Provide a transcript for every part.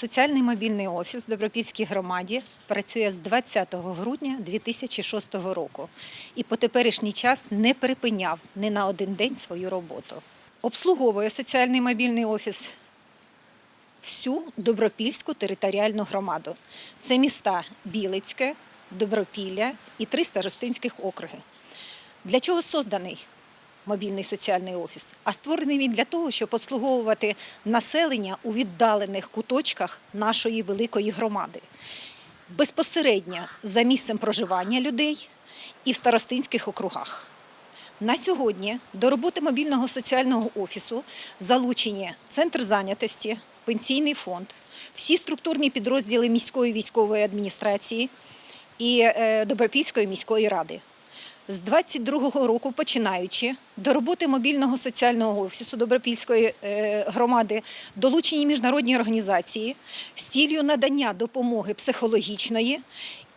Соціальний мобільний офіс в Добропільській громаді працює з 20 грудня 2006 року і по теперішній час не припиняв ні на один день свою роботу. Обслуговує соціальний мобільний офіс всю Добропільську територіальну громаду. Це міста Білицьке, Добропілля і три старостинських округи. Для чого созданий мобільний соціальний офіс? А створений він для того, щоб обслуговувати населення у віддалених куточках нашої великої громади. Безпосередньо за місцем проживання людей і в старостинських округах. На сьогодні до роботи мобільного соціального офісу залучені центр зайнятості, пенсійний фонд, всі структурні підрозділи міської військової адміністрації і е, Добропільської міської ради. З 22-го року, починаючи до роботи мобільного соціального офісу Добропільської е, громади, долучені міжнародні організації з цілею надання допомоги психологічної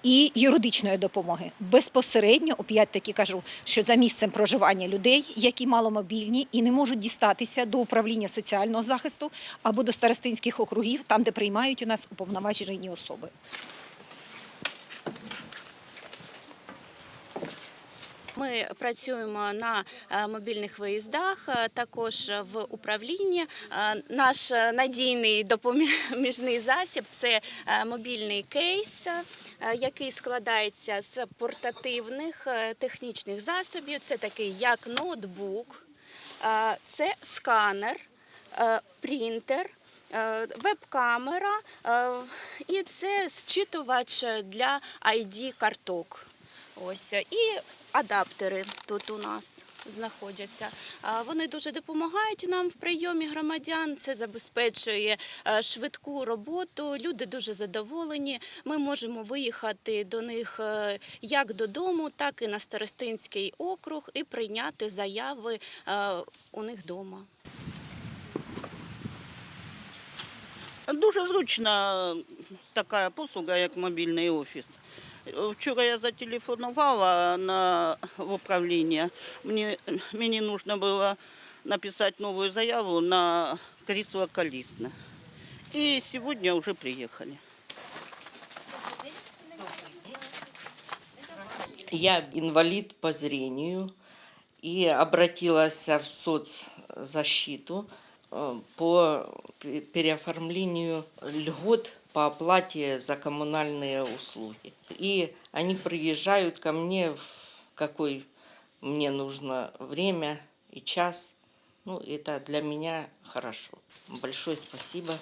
і юридичної допомоги. Безпосередньо, опять таки кажу, що за місцем проживання людей, які маломобільні і не можуть дістатися до управління соціального захисту або до старостинських округів, там, де приймають у нас уповноважені особи. Ми працюємо на е, мобільних виїздах, е, також в управлінні. Е, Наш надійний допоміжний засіб це мобільний кейс, який складається з портативних технічних засобів. Це такий як ноутбук, це сканер, принтер. Веб-камера і це зчитувач для ID-карток. Ось і адаптери тут у нас знаходяться. Вони дуже допомагають нам в прийомі громадян. Це забезпечує е, швидку роботу. Люди дуже задоволені. Ми можемо виїхати до них е, як додому, так і на старостинський округ і прийняти заяви е, у них вдома. Дуже зручна така послуга, як мобільний офіс. Вчора я зателефонувала на, в управління. Мені, мені потрібно було написати нову заяву на крісло колісне. І сьогодні вже приїхали. Я инвалид по зрению и обратилась в соцзащиту э, по пе- переоформлению льгот по оплате за коммунальные услуги. И они приезжают ко мне в какой мне нужно время и час. Ну, это для меня хорошо. Большое спасибо.